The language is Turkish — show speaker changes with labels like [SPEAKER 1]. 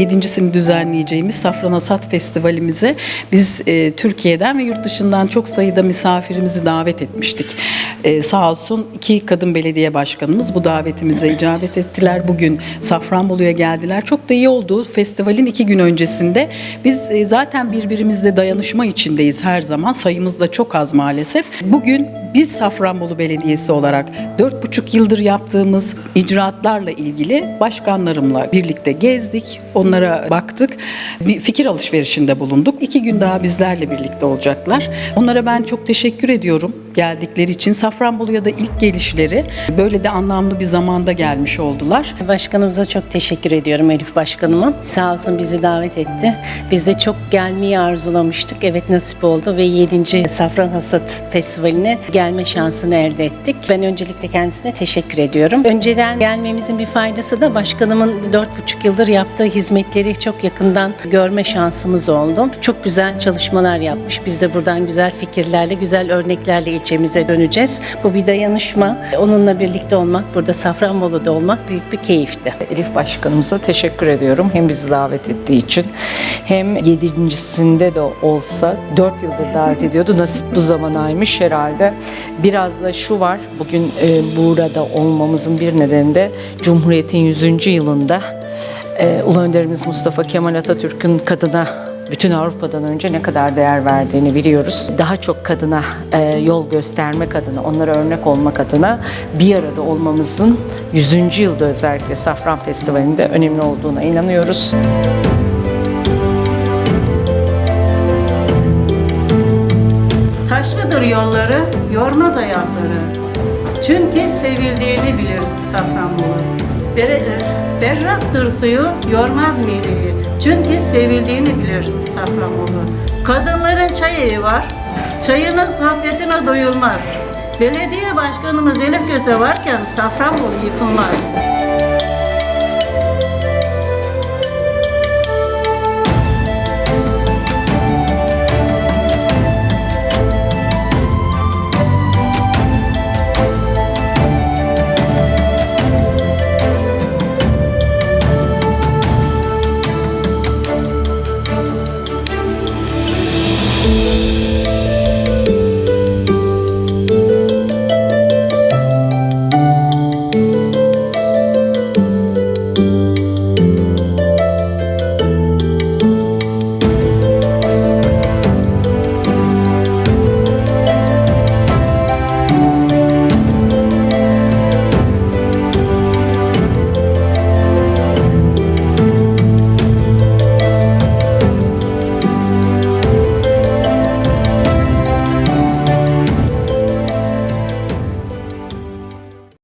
[SPEAKER 1] yedincisini düzenleyeceğimiz Safran Hasat Festivalimize biz e, Türkiye'den ve yurt dışından çok sayıda misafirimizi davet etmiştik. E, sağ olsun iki kadın belediye başkanımız bu davetimize icabet ettiler. Bugün Safranbolu'ya geldiler. Çok da iyi oldu. Festivalin iki gün öncesinde biz e, zaten birbirimizle dayanışma içindeyiz her zaman. Sayımız da çok az maalesef. Bugün biz Safranbolu Belediyesi olarak dört buçuk yıldır yaptığımız icraatlarla ilgili başkanlarımla birlikte gezdik, onlara baktık, bir fikir alışverişinde bulunduk. İki gün daha bizlerle birlikte olacaklar. Onlara ben çok teşekkür ediyorum geldikleri için. Safranbolu'ya da ilk gelişleri böyle de anlamlı bir zamanda gelmiş oldular.
[SPEAKER 2] Başkanımıza çok teşekkür ediyorum Elif Başkanıma. Sağ olsun bizi davet etti. Biz de çok gelmeyi arzulamıştık. Evet nasip oldu ve 7. Safran Hasat Festivali'ne gelme şansını elde ettik. Ben öncelikle kendisine teşekkür ediyorum. Önceden gelmemizin bir faydası da başkanımın 4,5 yıldır yaptığı hizmetleri çok yakından görme şansımız oldu. Çok güzel çalışmalar yapmış. Biz de buradan güzel fikirlerle, güzel örneklerle ilçemize döneceğiz. Bu bir dayanışma. Onunla birlikte olmak, burada Safranbolu'da olmak büyük bir keyifti.
[SPEAKER 3] Elif Başkanımıza teşekkür ediyorum. Hem bizi davet ettiği için hem yedincisinde de olsa dört yıldır davet ediyordu. Nasip bu zamanaymış herhalde. Biraz da şu var, bugün e, burada olmamızın bir nedeni de Cumhuriyet'in 100. yılında e, Ulu Önderimiz Mustafa Kemal Atatürk'ün kadına bütün Avrupa'dan önce ne kadar değer verdiğini biliyoruz. Daha çok kadına e, yol göstermek adına, onlara örnek olmak adına bir arada olmamızın 100. yılda özellikle Safran Festivali'nde önemli olduğuna inanıyoruz.
[SPEAKER 4] Taşlıdır yolları, yorma dayakları. Çünkü sevildiğini bilir Safranbolu. Ber berraktır suyu, yormaz mideyi. Çünkü sevildiğini bilir Safranbolu. Kadınların çay evi var, çayının sohbetine doyulmaz. Belediye başkanımız Elif Köse varken Safranbolu yıkılmaz.